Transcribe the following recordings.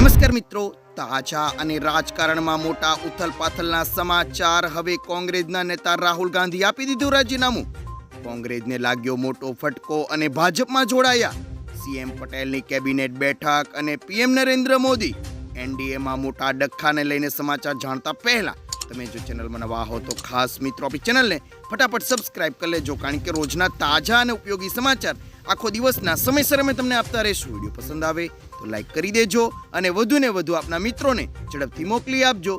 નમસ્કાર મિત્રો. તાજા અને રાજકારણમાં મોટા ઉથલપાથલના સમાચાર હવે કોંગ્રેસના નેતા રાહુલ ગાંધી આપી દીધું રાજીનામું. કોંગ્રેસને લાગ્યો મોટો ફટકો અને ભાજપમાં જોડાયા. સીએમ પટેલની કેબિનેટ બેઠક અને પીએમ નરેન્દ્ર મોદી. એનડીએમાં મોટા ડખ્ખાને લઈને સમાચાર જાણતા પહેલા તમે જો ચેનલમાં નવા હો તો ખાસ મિત્રો આપણી ચેનલને ફટાફટ સબસ્ક્રાઇબ કરી લેજો, કારણ કે રોજના તાજા અને ઉપયોગી સમાચાર આખો દિવસના સમયસર અમે તમને આપતા રહીશું. વીડિયો પસંદ આવે તો લાઈક કરી દેજો અને વધુને વધુ આપના મિત્રોને ઝડપથી મોકલી આપજો.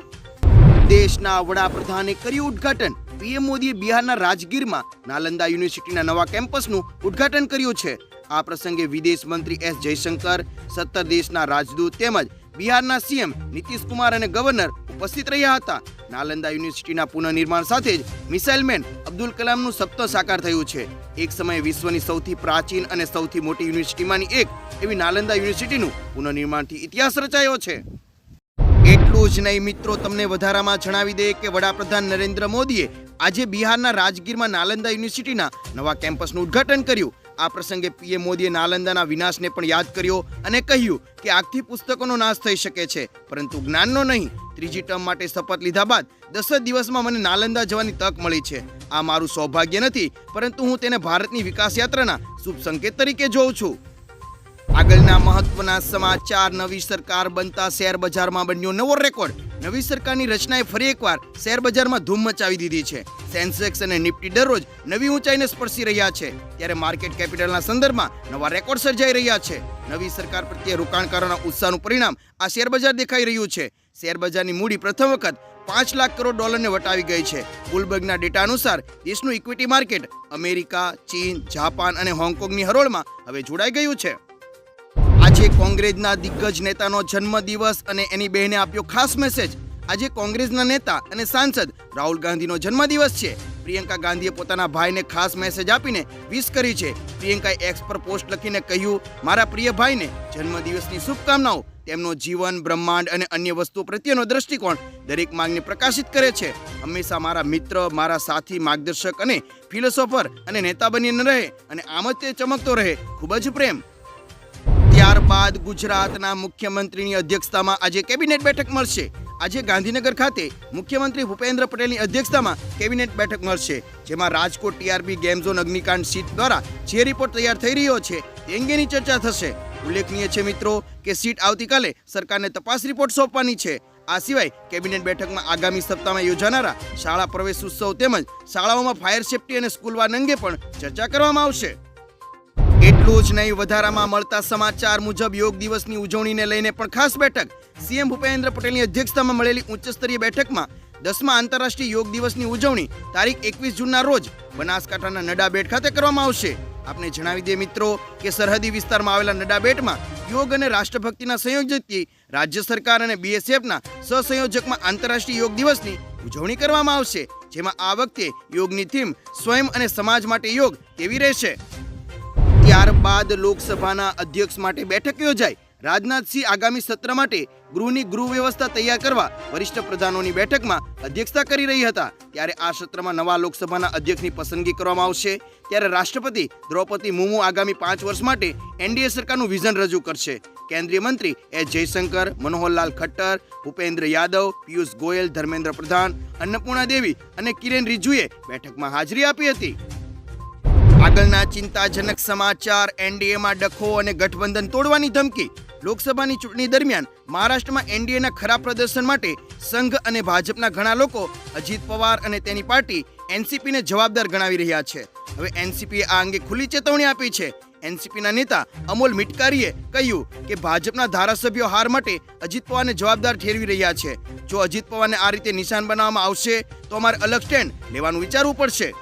દેશના વડાપ્રધાને કર્યું ઉદ્ઘાટન. પીએમ મોદીએ બિહારના રાજગીરમાં નાલંદા યુનિવર્સિટીના નવા કેમ્પસનું ઉદ્ઘાટન કર્યું છે. આ પ્રસંગે વિદેશ મંત્રી એસ જયશંકર, સત્તર દેશના રાજદૂત તેમજ બિહારના સીએમ નીતિશ કુમાર અને ગવર્નર ઉપસ્થિત રહ્યા હતા. નાલંદા યુનિવર્સિટીના પુનઃનિર્માણ સાથે જ મિસાઇલ મેન અબ્દુલ કલામનું સપ્ત સાકાર થયું છે. એક સમયે વિશ્વની સૌથી પ્રાચીન અને સૌથી મોટી યુનિવર્સિટીમાંની એક એવી નાલંદા યુનિવર્સિટીનું પુનઃનિર્માણથી ઇતિહાસ રચાયો છે. એટલું જ નહીં મિત્રો, તમને વધારામાં જણાવી દે કે વડાપ્રધાન નરેન્દ્ર મોદીએ આજે બિહારના રાજગીરમાં નાલંદા યુનિવર્સિટીના નવા કેમ્પસનું ઉદ્ઘાટન કર્યું. આ પ્રસંગે પીએમ મોદીએ નાલંદાના વિનાશને પણ યાદ કર્યો અને કહ્યું કે આગથી પુસ્તકોનો નાશ થઈ શકે છે, પરંતુ જ્ઞાનનો નહીં. ત્રીજી ટર્મ માટે શપથ લીધા બાદ દસ જ દિવસમાં મને નાલંદા જવાની તક મળી છે. આ મારું સૌભાગ્ય નથી, પરંતુ હું તેને ભારતની વિકાસ યાત્રાના શુભ સંકેત તરીકે જોઉં છું. આગળના મહત્વના સમાચાર, નવી સરકાર બનતા શેર બજારમાં બન્યો નવો રેકોર્ડ. નવી સરકારની રચનાએ ફરી એકવાર શેર બજારમાં ધૂમ મચાવી દીધી છે. સેન્સેક્સ અને નિફ્ટી દરરોજ નવી ઊંચાઈને સ્પર્શી રહ્યા છે. ત્યારે માર્કેટ કેપિટલના સંદર્ભમાં નવા રેકોર્ડ સર્જાઈ રહ્યા છે. નવી સરકાર પ્રત્યે રોકાણકારોના ઉત્સાહનું પરિણામ આ શેર બજાર દેખાઈ રહ્યું છે. શેર બજારની મૂડી પ્રથમ વખત પાંચ લાખ કરોડ ડોલરને વટાવી ગઈ છે. ગુલબર્ગના ડેટા અનુસાર, દેશનું ઇક્વિટી માર્કેટ અમેરિકા, ચીન, જાપાન અને હોંગકોંગની હરોળમાં હવે જોડાઈ ગયું છે. આજે કોંગ્રેસના દિગ્ગજ નેતાનો જન્મદિવસ અને એની બહેને આપ્યો ખાસ મેસેજ આજે કોંગ્રેસના નેતા અને સાંસદ રાહુલ ગાંધીનો જન્મદિવસ છે. પ્રિયંકા ગાંધીએ પોતાના ભાઈને ખાસ મેસેજ આપીને વિશ કરી છે. પ્રિયંકાએ એક્સ પર પોસ્ટ લખીને કહ્યું, મારા પ્રિય ભાઈને જન્મદિવસની શુભકામનાઓ. તેમનો જીવન, બ્રહ્માંડ અને અન્ય વસ્તુઓ પ્રત્યેનો દ્રષ્ટિકોણ દરેક માંગને પ્રકાશિત કરે છે. હંમેશા મારા મિત્ર, મારા સાથી, માર્ગદર્શક અને ફિલોસોફર અને નેતા બનીને રહે અને આમ જ તે ચમકતો રહે. ખૂબ જ પ્રેમ. ત્યારબાદ ગુજરાતના મુખ્યમંત્રીની અધ્યક્ષતામાં આજે કેબિનેટ બેઠક મળશે. આજે ગાંધીનગર ખાતે મુખ્યમંત્રી ભૂપેન્દ્ર પટેલની અધ્યક્ષતામાં કેબિનેટ બેઠક મળશે, જેમાં રાજકોટ ટીઆરબી ગેમ ઝોન અગ્નિકાંડ સીટ દ્વારા જે રિપોર્ટ તૈયાર થઈ રહ્યો છે તે અંગેની ચર્ચા થશે. ઉલ્લેખનીય છે મિત્રો કે સીટ આવતીકાલે સરકારને તપાસ રિપોર્ટ સોંપવાની છે. આ સિવાય કેબિનેટ બેઠકમાં આગામી સપ્તાહમાં યોજાનારા શાળા પ્રવેશ ઉત્સવ તેમજ શાળાઓમાં ફાયર સેફટી અને સ્કૂલ વાન અંગે પણ ચર્ચા કરવામાં આવશે. એટલું નહીં, વધારામાં મળતા સમાચાર મુજબ યોગ દિવસની ઉજવણીને લઈને પણ ખાસ બેઠક. સીએમ ભૂપેન્દ્ર પટેલની અધ્યક્ષતામાં મળેલી ઉચ્ચસ્તરીય બેઠકમાં દસમા આંતરરાષ્ટ્રીય યોગ દિવસની ઉજવણી તારીખ એકવીસ જૂનના રોજ બનાસકાંઠાના નડા બેટ ખાતે કરવામાં આવશે. આપને જણાવી દે મિત્રો કે સરહદી વિસ્તારમાં આવેલા નડા બેટમાં યોગ અને રાષ્ટ્રભક્તિના સંયોજકથી રાજ્ય સરકાર અને બીએસએફના સહસંયોજકમાં આંતરરાષ્ટ્રીય યોગ દિવસની ઉજવણી કરવામાં આવશે, જેમાં આ વખતે યોગની થીમ સ્વયં અને સમાજ માટે યોગ કેવી રહેશે. ત્યારબાદ લોકસભાના અધ્યક્ષ માટે બેઠક યોજાઈ. રાજનાથસિંહ આગામી સત્ર માટે ગૃહની ગૃહ વ્યવસ્થા તૈયાર કરવા વરિષ્ઠ પ્રધાનોની બેઠકમાં અધ્યક્ષતા કરી રહી હતા. ત્યારે આ સત્રમાં નવા લોકસભાના અધ્યક્ષની પસંદગી કરવામાં આવશે. ત્યારે રાષ્ટ્રપતિ દ્રૌપદી મુર્મુ આગામી પાંચ વર્ષ માટે એનડીએ સરકારનું વિઝન રજૂ કરશે. કેન્દ્રીય મંત્રી એસ જયશંકર, મનોહરલાલ ખટ્ટર, ભૂપેન્દ્ર યાદવ, પિયુષ ગોયલ, ધર્મેન્દ્ર પ્રધાન, અન્નપૂર્ણા દેવી અને કિરેન રિજુએ બેઠકમાં હાજરી આપી હતી. આગળના ચિંતાજનક સમાચાર એનડીએમાં ડખો અને ગઠબંધન તોડવાની ધમકી. લોકસભાની ચૂંટણી દરમિયાન મહારાષ્ટ્રમાં એનડીએના ખરાબ પ્રદર્શન માટે સંઘ અને ભાજપના ઘણા લોકો અજીત પવાર અને તેની પાર્ટી એનસીપીને જવાબદાર ગણાવી રહ્યા છે. હવે એનસીપીએ આ અંગે ખુલ્લી ચેતવણી આપી છે. એનસીપીના નેતા અમોલ મિટકારીએ કહ્યું કે ભાજપના ધારાસભ્યો હાર માટે અજીત પવારને જવાબદાર ઠેરવી રહ્યા છે. જો અજીત પવારને આ રીતે નિશાન બનાવવામાં આવશે, તો અમારે અલગ સ્ટેન્ડ લેવાનું વિચારવું પડશે.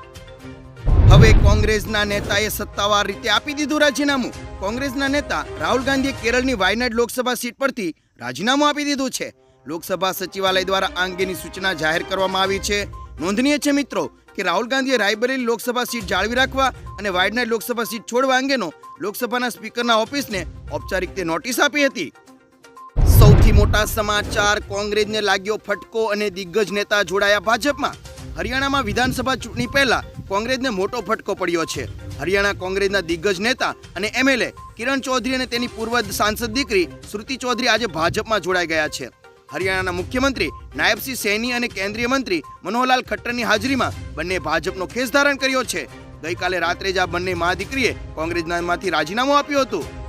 હવે કોંગ્રેસના નેતાએ સત્તાવાર રીતે આપી દીધું રાજીનામું. કોંગ્રેસના નેતા રાહુલ ગાંધીએ કેરળની વાયનાડ લોકસભા સીટ પરથી રાજીનામું આપી દીધું છે. લોકસભા સચિવાલય દ્વારા આ અંગેની સૂચના જાહેર કરવામાં આવી છે. નોંધનીય છે મિત્રો કે રાહુલ ગાંધીએ રાયબરેલી લોકસભા સીટ જાળવી રાખવા અને વાયનાડ લોકસભા સીટ છોડવા અંગેનો લોકસભાના સ્પીકરના ઓફિસને ઔપચારિક રીતે નોટિસ આપી હતી. સૌથી મોટા સમાચાર, કોંગ્રેસને લાગ્યો ફટકો અને દિગ્ગજ નેતા જોડાયા ભાજપમાં. હરિયાણામાં વિધાનસભા ચૂંટણી પહેલા કોંગ્રેસને મોટો ફટકો પડ્યો છે. હરિયાણા કોંગ્રેસના દિગ્ગજ નેતા અને એમએલએ કિરણ ચૌધરી અને તેની પૂર્વ સાંસદ દીકરી શ્રુતિ ચૌધરી આજે ભાજપમાં જોડાઈ ગયા છે. હરિયાણાના મુખ્યમંત્રી નાયબસિંહ સૈની અને કેન્દ્રીય મંત્રી મનોહરલાલ ખટ્ટરની હાજરીમાં બંને ભાજપનો ખેસ ધારણ કર્યો છે. ગઈકાલે રાત્રે જ આ બંને મા દીકરીએ કોંગ્રેસનામાંથી રાજીનામું આપ્યું હતું.